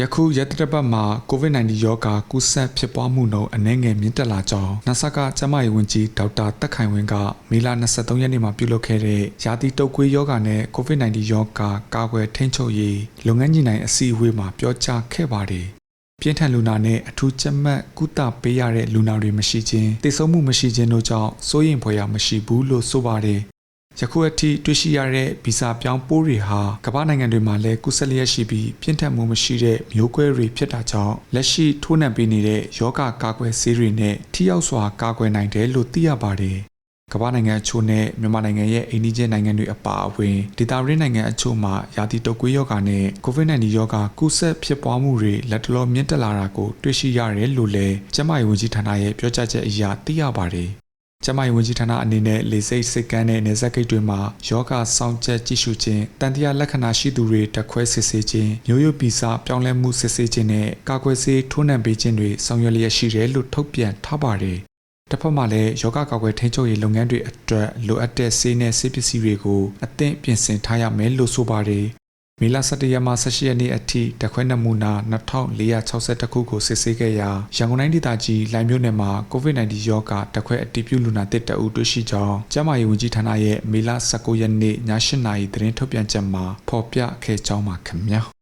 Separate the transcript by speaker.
Speaker 1: ယခုရက်တစ်ပတ်မှာ COVID-19 ရောဂါကူးစက်ဖြစ်ပွားမှုနှုန်းအနည်းငယ်မြင့်တက်လာကြောင်း NASA ကကျန်းမာရေးဝန်ကြီးဒေါက်တာတက်ခိုင်ဝင်းကမေလ23ရက်နေ့မှာပြုလုပ်ခဲ့တဲ့ရာသီတုပ်ကွေးရောဂါနဲ့ COVID-19 ရောဂါကာကွယ်ထိန်းချုပ်ရေးလုပ်ငန်းကြီးနိုင်အစည်းအဝေးမှာပြောကြားခဲ့ပါတယ်။ပြင်းထန်လူနာနဲ့အထူးကြက်မှတ်ကုသပေးရတဲ့လူနာတွေမရှိခြင်းတိတ်ဆုံးမှုမရှိခြင်းတို့ကြောင့်စိုးရိမ်ဖွယ်ရာမရှိဘူးလို့ဆိုပါတယ်။ ယခုအထိတွေ့ရှိရတဲ့ဗီဇပြောင်းပိုးတွေဟာကမ္ဘာနိုင်ငံတွေမှာလည်းကူးစက်လျက်ရှိပြီးပြင်းထန်မှုမရှိတဲ့မျိုးကွဲတွေဖြစ်တာကြောင့်လက်ရှိထိုးနှံပေးနေတဲ့ယောဂကာကွယ်ဆေးတွေနဲ့ထိရောက်စွာကာကွယ်နိုင်တယ်လို့သိရပါတယ်။ကမ္ဘာနိုင်ငံအချို့နဲ့မြန်မာနိုင်ငံရဲ့အိန္ဒိယနိုင်ငံတွေအပါအဝင်ဒေသရင်းနိုင်ငံအချို့မှာယာတိတုပ်ကွေးရောဂါနဲ့ COVID-19 ရောဂါကူးစက်ဖြစ်ပွားမှုတွေလက်တလောမြင့်တက်လာတာကိုတွေ့ရှိရတယ်လို့လည်းကျန်းမာရေးဝန်ကြီးဌာနရဲ့ပြောကြားချက်အရသိရပါတယ်။ ကျမရေးဝန်ကြီးဌာနအနေနဲ့လေစိတ်စိတ်ကန်းတဲ့နေဆက်ဂိတ်တွေမှာယောဂစောင့်ကြက်ကြည့်ရှုခြင်းတန်တရားလက္ခဏာရှိသူတွေတက်ခွဲစစ်ဆေးခြင်းမျိုးရိုးဗီဇပြောင်းလဲမှုစစ်ဆေးခြင်းနဲ့ကာကွယ်ဆေးထိုးနှံပေးခြင်းတွေဆောင်ရွက်လျက်ရှိတယ်လို့ထုတ်ပြန်ထားပါတယ်။တစ်ဖက်မှာလည်းယောဂကာကွယ်ထိန်းချုပ်ရေးလုပ်ငန်းတွေအတွက်လိုအပ်တဲ့ဆေးနဲ့ဆေးပစ္စည်းတွေကိုအသင့်ပြင်ဆင်ထားရမယ်လို့ဆိုပါတယ်။ မေလ17ရက်မှ18ရက်နေ့အထိတခွဲနမူနာ2462ခုကိုစစ်ဆေးခဲ့ရာရန်ကုန်တိုင်းဒေသကြီးလိုင်မြို့နယ်မှာ COVID-19 ရောဂါတခွဲအတည်ပြုလူနာတစ်တအုပ်တွေ့ရှိကြောင်းကျန်းမာရေးဝန်ကြီးဌာနရဲ့မေလ19ရက်နေ့ည8:00နာရီသတင်းထုတ်ပြန်ချက်မှာဖော်ပြခဲ့ကြောင်းပါခင်ဗျာ